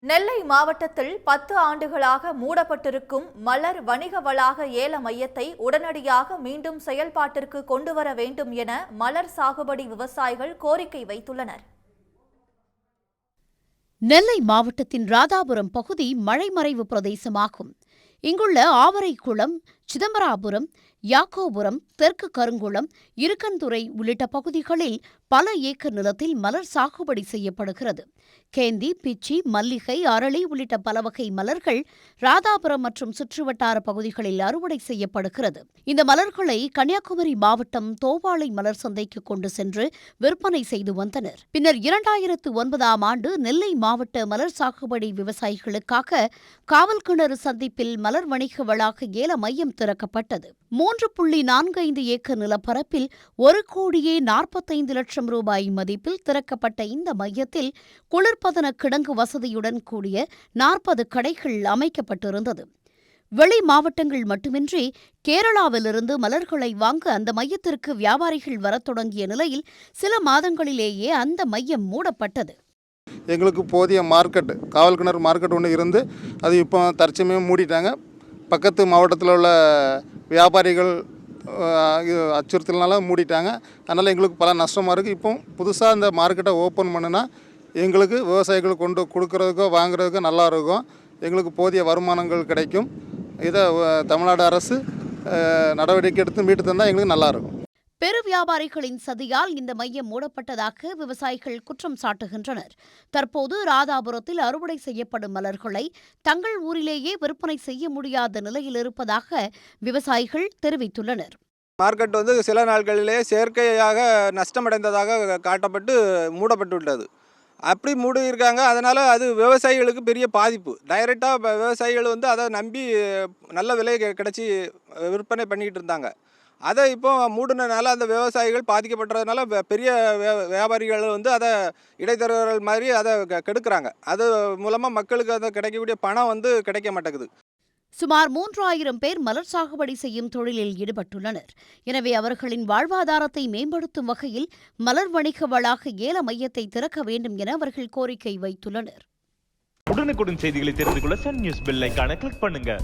நெல்லை மாவட்டத்தில் பத்து ஆண்டுகளாக மூடப்பட்டிருக்கும் மலர் வணிக வளாக ஏல மையத்தை உடனடியாக மீண்டும் செயல்பாட்டிற்கு கொண்டு வர வேண்டும் என மலர் சாகுபடி விவசாயிகள் கோரிக்கை வைத்துள்ளனர். நெல்லை மாவட்டத்தின் ராதாபுரம் பகுதி மழைமறைவு பிரதேசமாகும். இங்குள்ள ஆவரைக்குளம் சிதம்பராபுரம் யாக்கோபுரம் தெற்கு கருங்குளம் இருக்கந்துறை உள்ளிட்ட பகுதிகளில் பல ஏக்கர் நிலத்தில் மலர் சாகுபடி செய்யப்படுகிறது. கேந்தி பிச்சி மல்லிகை அரளி உள்ளிட்ட பல வகை மலர்கள் ராதாபுரம் மற்றும் சுற்றுவட்டார பகுதிகளில் அறுவடை செய்யப்படுகிறது. இந்த மலர்களை கன்னியாகுமரி மாவட்டம் தோவாளை மலர் சந்தைக்கு கொண்டு சென்று விற்பனை செய்து வந்தனர். பின்னர் இரண்டாயிரத்து ஒன்பதாம் ஆண்டு நெல்லை மாவட்ட மலர் சாகுபடி விவசாயிகளுக்காக காவல் கிணறு சந்திப்பில் மலர் வணிக வளாக ஏல மையம் திறக்கப்பட்டது. மூன்று புள்ளி நான்கு ஐந்து ஏக்கர் நிலப்பரப்பில் ஒரு கோடியே நாற்பத்தைந்து லட்சம் ரூபாய் மதிப்பில் திறக்கப்பட்ட இந்த மையத்தில் குளிர்பதன கிடங்கு வசதியுடன் கூடிய நாற்பது கடைகள் அமைக்கப்பட்டிருந்தது. வெளி மாவட்டங்கள் மட்டுமின்றி கேரளாவிலிருந்து மலர்களை வாங்க அந்த மையத்திற்கு வியாபாரிகள் வரத் தொடங்கிய நிலையில் சில மாதங்களிலேயே அந்த மையம் மூடப்பட்டது. எங்களுக்கு போதிய மார்க்கெட் காவல் கிணறு மார்க்கெட் ஒன்று இருந்து அது இப்போ தற்சமயம் மூடிட்டாங்க. பக்கத்து மாவட்டத்தில் உள்ள வியாபாரிகள் அஹ், இது அச்சுறுத்தல்னால மூடிட்டாங்க. அதனால் எங்களுக்கு பல நஷ்டமாக இருக்குது இப்போ புதுசாக இந்த மார்க்கெட்டை ஓப்பன் பண்ணுனா எங்களுக்கு விவசாயிகள் கொண்டு கொடுக்குறதுக்கோ வாங்குறதுக்கோ நல்லா இருக்கும். எங்களுக்கு போதிய வருமானங்கள் கிடைக்கும். இதை தமிழ்நாடு அரசு நடவடிக்கை எடுத்து மீட்டு தந்தால் எங்களுக்கு நல்லாயிருக்கும் பெரு வியாபாரிகளின் சதியால் இந்த மையம் மூடப்பட்டதாக விவசாயிகள் குற்றம் சாட்டுகின்றனர். தற்போது ராதாபுரத்தில் அறுவடை செய்யப்படும் மலர்களை தங்கள் ஊரிலேயே விற்பனை செய்ய முடியாத நிலையில் இருப்பதாக விவசாயிகள் தெரிவித்துள்ளனர். மார்க்கெட் வந்து சில நாட்களிலே செயற்கையாக நஷ்டமடைந்ததாக காட்டப்பட்டு மூடப்பட்டுள்ளது. அப்படி மூடியிருக்காங்க அதனால் அது விவசாயிகளுக்கு பெரிய பாதிப்பு. டைரெக்டாக விவசாயிகள் வந்து அதை நம்பி நல்ல விலை கிடச்சி விற்பனை பண்ணிக்கிட்டு இருந்தாங்க. அதை இப்போ மூடினனால அந்த விவசாயிகள் பாதிக்கப்பட்டதுனால வெ- பெரிய வியாபாரிகள் வந்து அதை இடைத்தரகர்கள் மாதிரி அதை கெ- கெடுக்குறாங்க. அது மூலமாக மக்களுக்கு அந்த கிடைக்கக்கூடிய பணம் வந்து கிடைக்க மாட்டேங்குது. சுமார் மூன்றாயிரம் பேர் மலர் சாகுபடி செய்யும் தொழிலில் ஈடுபட்டுள்ளனர். எனவே அவர்களின் வாழ்வாதாரத்தை மேம்படுத்தும் வகையில் மலர் வணிக வளாக ஏல மையத்தை திறக்க வேண்டும் என அவர்கள் கோரிக்கை வைத்துள்ளனர். உடனுக்குடன் செய்திகளை தெரிந்து கொள்ள சன் நியூஸ் பெல் ஐகானை கிளிக் பண்ணுங்க.